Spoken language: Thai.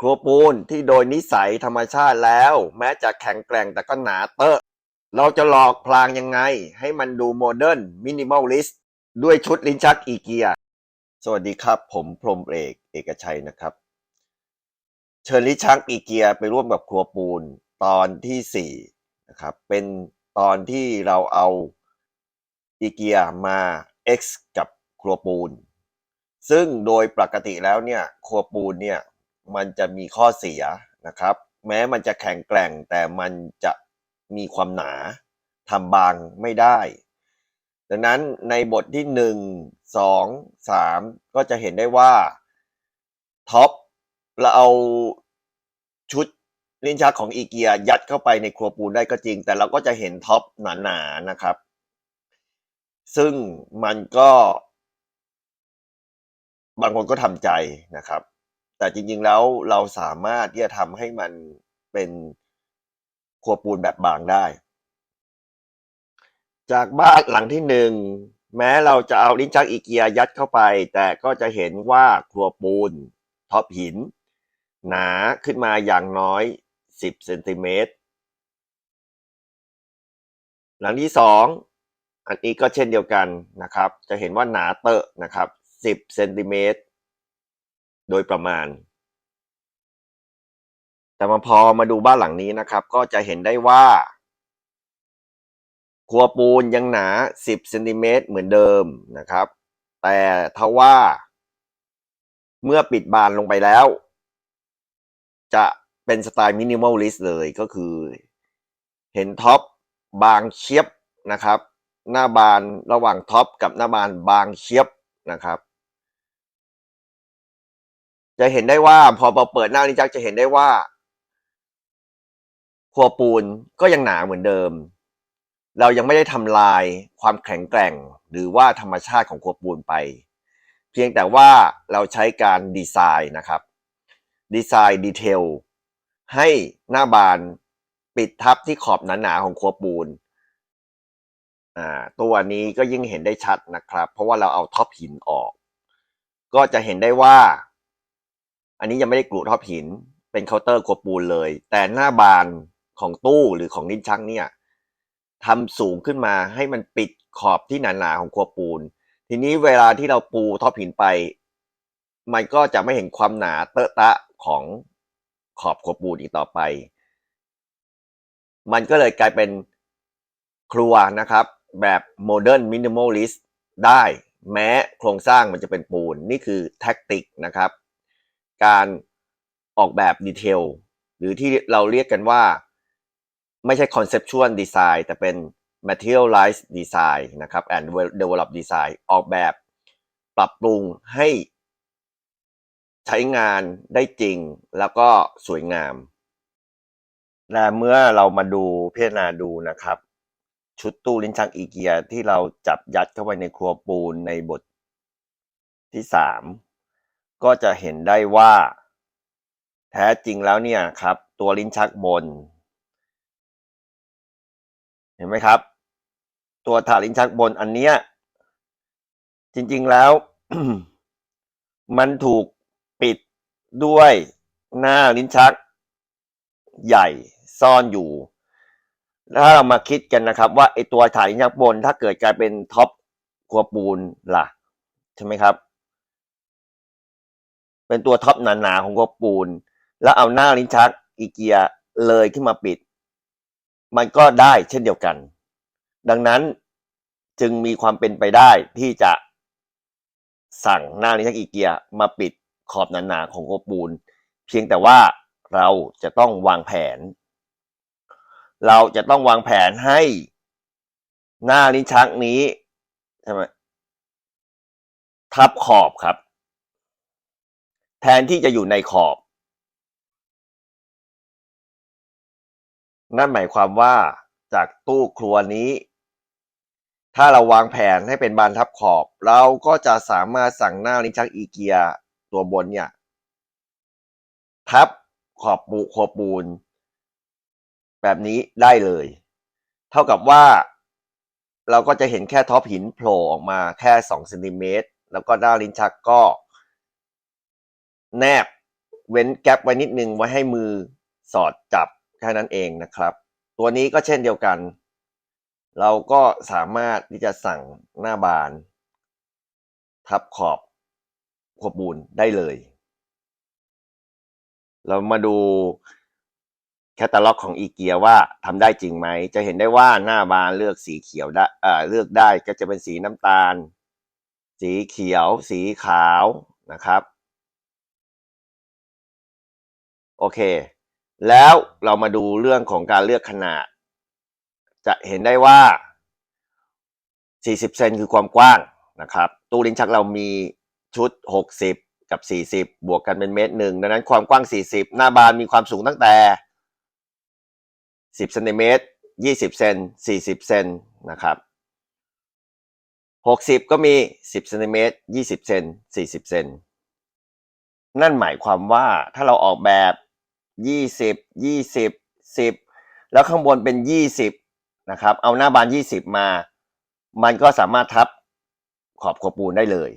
ครัวปูนที่โดยนิสัยธรรมชาติแล้ว แม้จะแข็งแกร่งแต่ก็หนาเตอะ เราจะหลอกพลางยังไง ให้มันดูโมเดิร์นมินิมอลลิสต์ด้วยชุดลิ้นชักอีเกีย สวัสดีครับ ผมพรมเอกเอกชัยนะครับ เชิญลิ้นชักอีเกียไปร่วมกับครัวปูนตอนที่สี่นะครับเป็นตอนที่เราเอาอีเกียมา X กับครัวปูน ซึ่งโดยปกติแล้วเนี่ยครัวปูนเนี่ย มันจะมีข้อเสียนะครับ แม้มันจะแข็งแกร่งแต่มันจะมีความหนาทำบางไม่ได้ ดังนั้นในบทที่หนึ่งสองสามก็จะเห็นได้ว่าท็อปเราเอาชุดลิ้นชักของอีเกียยัดเข้าไปในครัวปูนได้ก็จริง แต่เราก็จะเห็นท็อปหนาๆนะครับ ซึ่งมันก็ บางคนก็ทำใจนะครับ แต่จริงๆแล้วเราสามารถที่จะทำให้มันเป็นครัวปูนแบบบางได้ จากบ้านหลังที่หนึ่งแม้เราจะเอาลิ้นชักอีเกียยัดเข้าไป แต่ก็จะเห็นว่าครัวปูนท็อปหิน หนาขึ้นมาอย่างน้อย 10เซนติเมตรหลังที่สองอันนี้ก็เช่นเดียวกันนะครับ จะเห็นว่าหนาเตอะนะครับ 10เซนติเมตร โดยประมาณ แต่มาพอมาดูบ้านหลังนี้นะครับ ก็จะเห็นได้ว่า ครัวปูนยังหนา 10เซนติเมตรเหมือนเดิมนะครับ แต่ทว่า เมื่อปิดบานลงไปแล้ว จะเป็นสไตล์มินิมอลลิสต์เลยก็คือ เห็นท็อปบางเชียบนะครับ หน้าบานระหว่างท็อปกับหน้าบานบางเชียบนะครับ จะเห็นได้ว่าพอเราเปิดหน้านี้จักจะเห็นได้ว่าครัวปูนก็ยังหนาเหมือนเดิม เรายังไม่ได้ทำลายความแข็งแกร่งหรือว่าธรรมชาติของครัวปูนไป เพียงแต่ว่าเราใช้การดีไซน์นะครับ ดีไซน์ดีเทลให้หน้าบานปิดทับที่ขอบหนาๆของครัวปูนตัวนี้ก็ยิ่งเห็นได้ชัดนะครับ เพราะว่าเราเอาท็อปหินออก ก็จะเห็นได้ว่า อันนี้ยังไม่ได้กรูทอปหิน เป็นเคาน์เตอร์ครัวปูนเลย แต่หน้าบานของตู้หรือของลิ้นชักเนี่ยทำสูงขึ้นมาให้มันปิดขอบที่หนาๆของครัวปูน ทีนี้เวลาที่เราปูท็อปหินไป มันก็จะไม่เห็นความหนาเตอะตะของขอบครัวปูนอีกต่อไป มันก็เลยกลายเป็นครัวนะครับ แบบโมเดิร์นมินิมอลลิสต์ได้ แม้โครงสร้างมันจะเป็นปูน นี่คือแท็กติกนะครับ การออกแบบดีเทลหรือที่เราเรียกกันว่า ไม่ใช่ conceptual design แต่เป็น materialized design นะครับ and develop design ออกแบบปรับปรุงให้ใช้งานได้จริงแล้วก็สวยงาม และเมื่อเรามาดูพิจารณาดูนะครับ ชุดตู้ลิ้นชักอีเกียที่เราจับยัดเข้าไปในครัวปูนในบทที่สาม ก็จะเห็นได้ว่า แท้จริงแล้วเนี่ยครับ ตัวลิ้นชักบน เห็นไหมครับ ตัวถาลิ้นชักบนอันเนี้ยจริงๆแล้ว มันถูกปิดด้วยหน้าลิ้นชัก ใหญ่ซ่อนอยู่ ถ้าเรามาคิดกันนะครับ ว่าไอตัวถาดลิ้นชักบน ถ้าเกิดกลายเป็นท็อปครัวปูนล่ะ ใช่ไหมครับ เป็นตัวท็อปหนาๆของครัวปูน แล้วเอาหน้าลิ้นชักอีเกียเลยขึ้นมาปิด มันก็ได้เช่นเดียวกัน ดังนั้นจึงมีความเป็นไปได้ที่จะสั่งหน้าลิ้นชักอีเกียมาปิดขอบหนาๆของครัวปูน เพียงแต่ว่าเราจะต้องวางแผน เราจะต้องวางแผนให้หน้าลิ้นชักนี้ใช่ไหมทับขอบครับ แทนที่จะอยู่ในขอบ นั่นหมายความว่าจากตู้ครัวนี้ ถ้าเราวางแผนให้เป็นบานทับขอบ เราก็จะสามารถสั่งหน้าลิ้นชักอีเกียตัวบนเนี่ย ทับขอบปูขอบปูน แบบนี้ได้เลย เท่ากับว่าเราก็จะเห็นแค่ท็อปหินโผล่ออกมาแค่ 2 เซนติเมตร แล้วก็หน้าลิ้นชักก็ แนบเว้นแกลบไว้นิดนึงไว้ให้มือสอดจับแค่นั้นเองนะครับ ตัวนี้ก็เช่นเดียวกัน เราก็สามารถที่จะสั่งหน้าบาน ทับขอบขวบบูนได้เลย เรามาดูแคตตาล็อกของอีเกียว่าทำได้จริงไหม จะเห็นได้ว่าหน้าบานเลือกสีเขียวได้เอ่อเลือกได้ก็จะเป็นสีน้ำตาล สีเขียว สีขาวนะครับ โอเค แล้วเรามาดูเรื่องของการเลือกขนาด จะเห็นได้ว่า 40 เซนคือความกว้างนะครับ ตู้ลิ้นชักเรามีชุด 60 กับ 40 บวกกันเป็นเมตรหนึ่งดังนั้นความกว้าง 40 หน้าบานมีความสูงตั้งแต่ 10เซนติเมตร20 เซน40 เซนนะครับ60 ก็มี 10เซนติเมตร20 เซน40 เซนนั่นหมายความว่าถ้าเราออกแบบ ยี่สิบยี่สิบสิบแล้วข้างบนเป็นยี่สิบนะครับ เอาหน้าบานยี่สิบมา มันก็สามารถทับขอบขวบปูนได้เลย